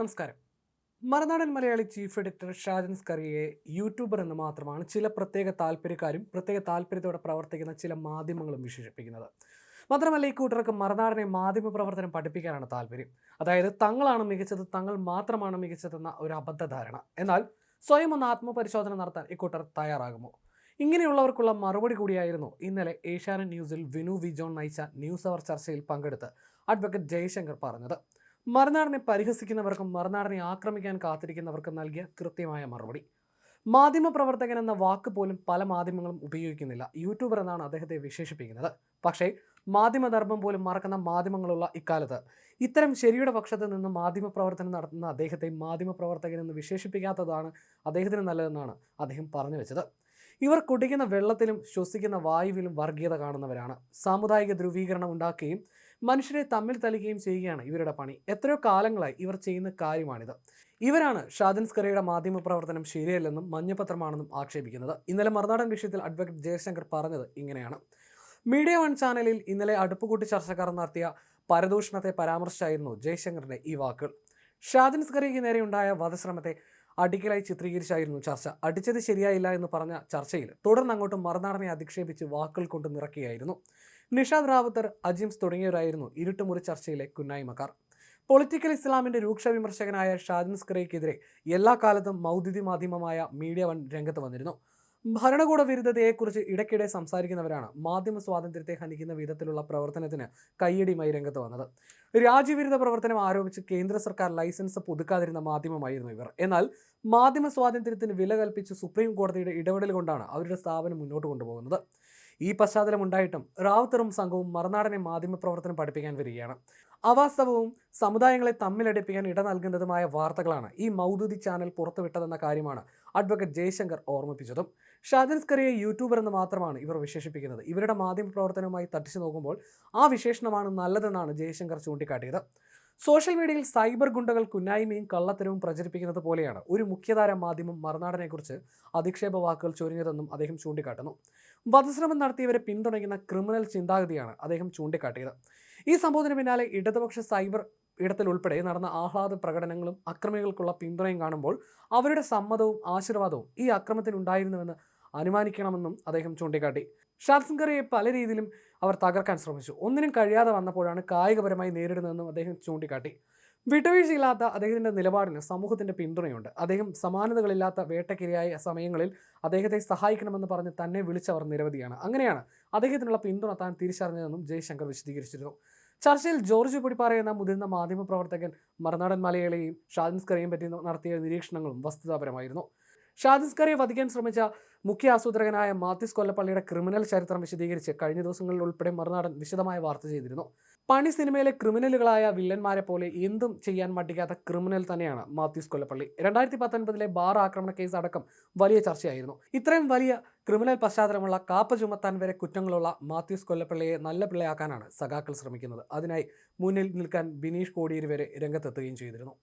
നമസ്കാരം. Marunadan Malayali chief editor Shajan Skaria YouTuber എന്ന് മാത്രമാണ് ചില പ്രത്യേക താല്പര്യക്കാരും പ്രത്യേക താല്പര്യത്തോടെ പ്രവർത്തിക്കുന്ന ചില മാധ്യമങ്ങളും വിശേഷിപ്പിക്കുന്നത്. മാത്രമല്ല ഈ കൂട്ടർക്ക് മറുനാടനെ മാധ്യമ പ്രവർത്തനം പഠിപ്പിക്കാനാണ് താല്പര്യം. അതായത് തങ്ങളാണ് മികച്ചത് തങ്ങൾ മാത്രമാണ് മികച്ചതെന്ന ഒരു അബദ്ധധാരണ. എന്നാൽ സ്വയം ഒന്ന് ആത്മപരിശോധന നടത്താൻ ഇക്കൂട്ടർ തയ്യാറാകുമോ? ഇങ്ങനെയുള്ളവർക്കുള്ള മറുപടി കൂടിയായിരുന്നു ഇന്നലെ ഏഷ്യാനെറ്റ് ന്യൂസിൽ വിനു വിജോൺ നയിച്ച ന്യൂസ് അവർ ചർച്ചയിൽ പങ്കെടുത്ത് അഡ്വക്കേറ്റ് ജയശങ്കർ പറഞ്ഞത്. മറുനാടിനെ പരിഹസിക്കുന്നവർക്കും മറുനാടിനെ ആക്രമിക്കാൻ കാത്തിരിക്കുന്നവർക്കും നൽകിയ കൃത്യമായ മറുപടി. മാധ്യമപ്രവർത്തകൻ എന്ന വാക്ക് പോലും പല മാധ്യമങ്ങളും ഉപയോഗിക്കുന്നില്ല. യൂട്യൂബർ എന്നാണ് അദ്ദേഹത്തെ വിശേഷിപ്പിക്കുന്നത്. പക്ഷേ മാധ്യമധർമ്മം പോലും മറക്കുന്ന മാധ്യമങ്ങളുള്ള ഇക്കാലത്ത് ഇത്തരം ശരിയുടെ പക്ഷത്ത് നിന്ന് മാധ്യമപ്രവർത്തനം നടത്തുന്ന അദ്ദേഹത്തെ മാധ്യമപ്രവർത്തകൻ എന്ന് വിശേഷിപ്പിക്കാത്തതാണ് അദ്ദേഹത്തിന് നല്ലതെന്നാണ് അദ്ദേഹം പറഞ്ഞു വെച്ചത്. ഇവർ കുടിക്കുന്ന വെള്ളത്തിലും ശ്വസിക്കുന്ന വായുവിലും വർഗീയത കാണുന്നവരാണ്. സാമുദായിക ധ്രുവീകരണം ഉണ്ടാക്കുകയും മനുഷ്യരെ തമ്മിൽ തലിക്കുകയും ചെയ്യുകയാണ് ഇവരുടെ പണി. എത്രയോ കാലങ്ങളായി ഇവർ ചെയ്യുന്ന കാര്യമാണിത്. ഇവരാണ് ഷാദിൻ സ്കറിയുടെ മാധ്യമ പ്രവർത്തനം ശരിയല്ലെന്നും മഞ്ഞപത്രമാണെന്നും ആക്ഷേപിക്കുന്നത്. ഇന്നലെ മറുനാടൻ വിഷയത്തിൽ അഡ്വക്കേറ്റ് ജയശങ്കർ പറഞ്ഞത് ഇങ്ങനെയാണ്. മീഡിയ വൺ ചാനലിൽ ഇന്നലെ അടുപ്പുകൂട്ടി ചർച്ചക്കാർ നടത്തിയ പരദൂഷണത്തെ പരാമർശിച്ചായിരുന്നു ജയശങ്കറിന്റെ ഈ വാക്കുകൾ. ഷാദിൻ സ്കറിക്ക് നേരെയുണ്ടായ വധശ്രമത്തെ അടിക്കലായി ചിത്രീകരിച്ചായിരുന്നു ചർച്ച. അടിച്ചത് ശരിയായില്ല എന്ന് പറഞ്ഞ ചർച്ചയിൽ തുടർന്ന് അങ്ങോട്ട് മറുനാടനെ അധിക്ഷേപിച്ച് വാക്കുകൾ കൊണ്ട് നിറക്കുകയായിരുന്നു നിഷാദ് റാവുത്തർ അജിംസ് തുടങ്ങിയവരായിരുന്നു ഇരുട്ടുമുറി ചർച്ചയിലെ കുന്നായ്മക്കാർ. പൊളിറ്റിക്കൽ ഇസ്ലാമിന്റെ രൂക്ഷ വിമർശകനായ ഷാജിൻ സ്ക്രേക്കെതിരെ എല്ലാ കാലത്തും മൗദ്യുതി മാധ്യമമായ മീഡിയ വൺ രംഗത്ത് വന്നിരുന്നു. ഭരണകൂട വിരുദ്ധതയെക്കുറിച്ച് ഇടയ്ക്കിടെ സംസാരിക്കുന്നവരാണ് മാധ്യമ സ്വാതന്ത്ര്യത്തെ ഹനിക്കുന്ന വിധത്തിലുള്ള പ്രവർത്തനത്തിന് കയ്യടിയുമായി രംഗത്ത് വന്നത്. രാജ്യവിരുദ്ധ പ്രവർത്തനം ആരോപിച്ച് കേന്ദ്ര സർക്കാർ ലൈസൻസ് പുതുക്കാതിരുന്ന മാധ്യമമായിരുന്നു ഇവർ. എന്നാൽ മാധ്യമ സ്വാതന്ത്ര്യത്തിന് വില കൽപ്പിച്ച് സുപ്രീം കോടതിയുടെ ഇടപെടൽ കൊണ്ടാണ് അവരുടെ സ്ഥാപനം മുന്നോട്ട് കൊണ്ടുപോകുന്നത്. ഈ പശ്ചാത്തലമുണ്ടായിട്ടും റാവുത്തറും സംഘവും മറുനാടനെ മാധ്യമപ്രവർത്തനം പഠിപ്പിക്കാൻ വരികയാണ്. അവാസ്തവവും സമുദായങ്ങളെ തമ്മിലടിപ്പിക്കാൻ ഇട നൽകുന്നതുമായ വാർത്തകളാണ് ഈ മൗദൂദി ചാനൽ പുറത്തുവിട്ടതെന്ന കാര്യമാണ് അഡ്വക്കേറ്റ് ജയശങ്കർ ഓർമ്മിപ്പിച്ചതും. ഷാജൻ സ്കറിയെ യൂട്യൂബർ എന്ന് മാത്രമാണ് ഇവർ വിശേഷിപ്പിക്കുന്നത്. ഇവരുടെ മാധ്യമ പ്രവർത്തനവുമായി തട്ടിച്ചു നോക്കുമ്പോൾ ആ വിശേഷണമാണ് നല്ലതെന്നാണ് ജയശങ്കർ ചൂണ്ടിക്കാട്ടിയത്. സോഷ്യൽ മീഡിയയിൽ സൈബർ ഗുണ്ടകൾ കുന്നായ്മയും കള്ളത്തരവും പ്രചരിപ്പിക്കുന്നത് പോലെയാണ് ഒരു മുഖ്യധാര മാധ്യമം മറുനാടനെക്കുറിച്ച് അധിക്ഷേപ വാക്കുകൾ ചൊരിഞ്ഞതെന്നും അദ്ദേഹം ചൂണ്ടിക്കാട്ടുന്നു. വധശ്രമം നടത്തിയവരെ പിന്തുണയ്ക്കുന്ന ക്രിമിനൽ ചിന്താഗതിയാണ് അദ്ദേഹം ചൂണ്ടിക്കാട്ടിയത്. ഈ സംഭവത്തിന് പിന്നാലെ ഇടതുപക്ഷ സൈബർ ഇടത്തിൽ ഉൾപ്പെടെ നടന്ന ആഹ്ലാദ പ്രകടനങ്ങളും അക്രമികൾക്കുള്ള പിന്തുണയും കാണുമ്പോൾ അവരുടെ സമ്മതവും ആശീർവാദവും ഈ അക്രമത്തിനുണ്ടായിരുന്നുവെന്ന് അനുമാനിക്കണമെന്നും അദ്ദേഹം ചൂണ്ടിക്കാട്ടി. ഷാത്സിംഗറിയെ പല രീതിയിലും അവർ തകർക്കാൻ ശ്രമിച്ചു. ഒന്നിനും കഴിയാതെ വന്നപ്പോഴാണ് കായികപരമായി നേരിടുന്നതെന്നും അദ്ദേഹം ചൂണ്ടിക്കാട്ടി. വിട്ടുവീഴ്ചയില്ലാത്ത അദ്ദേഹത്തിന്റെ നിലപാടിന് സമൂഹത്തിന്റെ പിന്തുണയുണ്ട്. അദ്ദേഹം സമാനതകളില്ലാത്ത വേട്ടക്കിരയായ സമയങ്ങളിൽ അദ്ദേഹത്തെ സഹായിക്കണമെന്ന് പറഞ്ഞ് തന്നെ വിളിച്ചവർ നിരവധിയാണ്. അങ്ങനെയാണ് അദ്ദേഹത്തിനുള്ള പിന്തുണ താൻ തിരിച്ചറിഞ്ഞതെന്നും ജയശങ്കർ വിശദീകരിച്ചിരുന്നു. ചർച്ചയിൽ ജോർജ് പൊടിപ്പാറ എന്ന മുതിർന്ന മാധ്യമ പ്രവർത്തകൻ മറുനാടൻ മലയാളിയെയും ഷാദിൻസ്കറിയെയും പറ്റി നടത്തിയ നിരീക്ഷണങ്ങളും വസ്തുതാപരമായിരുന്നു. ഷാദിൻസ്കറിയെ വധിക്കാൻ ശ്രമിച്ച മുഖ്യ ആസൂത്രകനായ മാത്യുസ് കൊല്ലപ്പള്ളിയുടെ ക്രിമിനൽ ചരിത്രം വിശദീകരിച്ച് കഴിഞ്ഞ ദിവസങ്ങളിൽ ഉൾപ്പെടെ മറുനാടൻ വിശദമായ വാർത്ത ചെയ്തിരുന്നു. പണി സിനിമയിലെ ക്രിമിനലുകളായ വില്ലന്മാരെ പോലെ എന്തും ചെയ്യാൻ മടിക്കാത്ത ക്രിമിനൽ തന്നെയാണ് മാത്യൂസ് കൊല്ലപ്പള്ളി. രണ്ടായിരത്തി പത്തൊൻപതിലെ ബാർ ആക്രമണ കേസ് അടക്കം വലിയ ചർച്ചയായിരുന്നു. ഇത്രയും വലിയ ക്രിമിനൽ പശ്ചാത്തലമുള്ള കാപ്പ ചുമത്താൻ വരെ കുറ്റങ്ങളുള്ള മാത്യൂസ് കൊല്ലപ്പള്ളിയെ നല്ല പിള്ളയാക്കാനാണ് സഖാക്കൾ ശ്രമിക്കുന്നത്. അതിനായി മുന്നിൽ നിൽക്കാൻ ബിനീഷ് കോടിയേരി വരെ രംഗത്തെത്തുകയും ചെയ്തിരുന്നു.